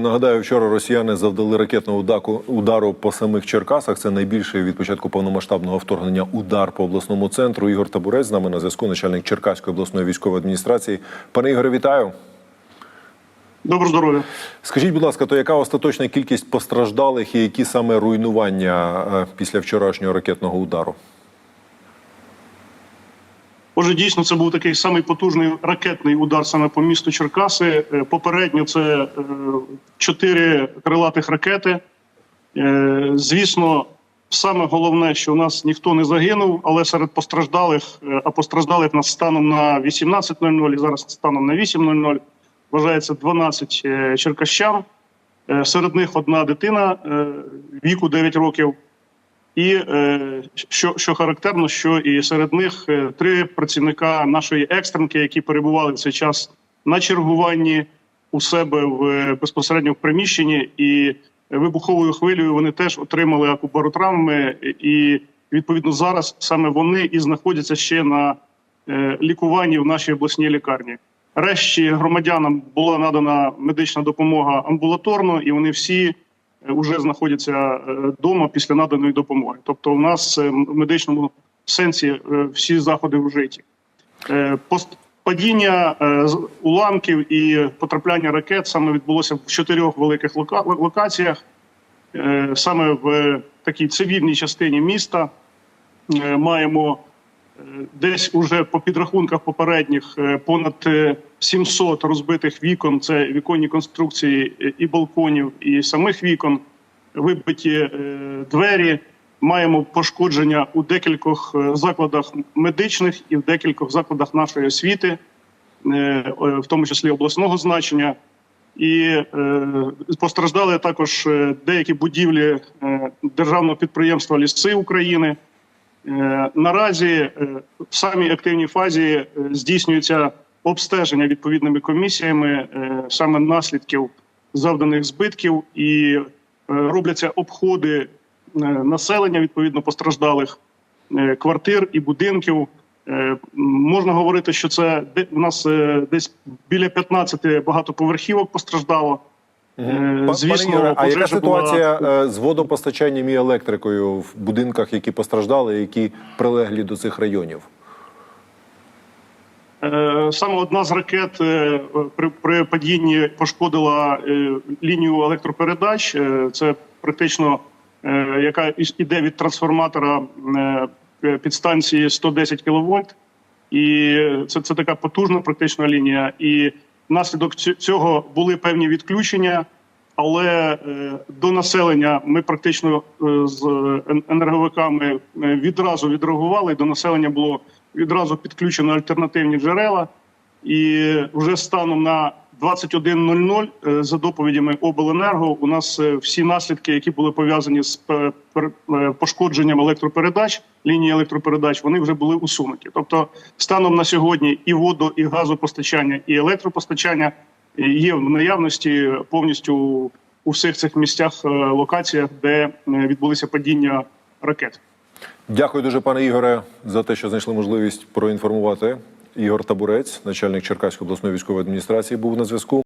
Нагадаю, вчора росіяни завдали ракетного удару по самих Черкасах. Це найбільший від початку повномасштабного вторгнення удар по обласному центру. Ігор Табурець з нами на зв'язку, начальник Черкаської обласної військової адміністрації. Пане Ігоре, вітаю. Добро здоров'я. Скажіть, будь ласка, то яка остаточна кількість постраждалих і які саме руйнування е, після вчорашнього ракетного удару? Отже, дійсно, це був такий самий потужний ракетний удар саме по місту Черкаси. Е, Попередньо це е, чотири крилатих ракети. Е, Звісно, саме головне, що у нас ніхто не загинув, але серед постраждалих, а постраждалих нас станом на 18.00 і зараз станом на 8.00 вважається 12 е, черкащан. Серед них одна дитина віку 9 років. І е, що, що характерно, що і серед них е, три працівника нашої екстренки, які перебували в цей час на чергуванні у себе в е, безпосередньо в приміщенні, і вибуховою хвилею вони теж отримали акубаротравми, і відповідно зараз саме вони і знаходяться ще на е, лікуванні в нашій обласній лікарні. Решті громадянам була надана медична допомога амбулаторно, і вони всі вже знаходяться вдома після наданої допомоги. Тобто, у нас е, в медичному сенсі е, всі заходи вжиті. Е, Падіння е, уламків і потрапляння ракет саме відбулося в чотирьох великих лока- локаціях, Е, саме в такій цивільній частині міста. Е, Маємо е, десь уже по підрахунках попередніх е, понад е, 700 розбитих вікон. Це віконні конструкції е, і балконів, і самих вікон, вибиті е, двері. Маємо пошкодження у декількох е, закладах медичних і в декількох закладах нашої освіти, е, е, в тому числі обласного значення. І е, постраждали також е, деякі будівлі е, державного підприємства Ліси України. Е, Наразі е, в самій активній фазі е, здійснюється обстеження відповідними комісіями саме наслідків завданих збитків, і робляться обходи населення відповідно постраждалих квартир і будинків. Можна говорити, що це у нас десь біля 15 багатоповерхівок постраждало. Е, Звісно, а яка пожежа була- ситуація е, з водопостачанням і електрикою в будинках, які постраждали, які прилеглі до цих районів? Е, Саме одна з ракет при, при падінні пошкодила лінію електропередач. Це практично яка іде від трансформатора підстанції 110 кВт. І це, це така потужна практично лінія. І внаслідок цього були певні відключення. Але е, до населення ми практично е, з енерговиками е, відразу відреагували. До населення було відразу підключено альтернативні джерела. І вже станом на 21.00 е, за доповідями обленерго у нас е, всі наслідки, які були пов'язані з е, пошкодженням електропередач, лінії електропередач, вони вже були усунуті. Тобто, станом на сьогодні і водо, і газопостачання, і електропостачання є в наявності повністю у всіх цих місцях, локаціях, де відбулися падіння ракет. Дякую дуже, пане Ігоре, за те, що знайшли можливість проінформувати. Ігор Табурець, начальник Черкаської обласної військової адміністрації, був на зв'язку.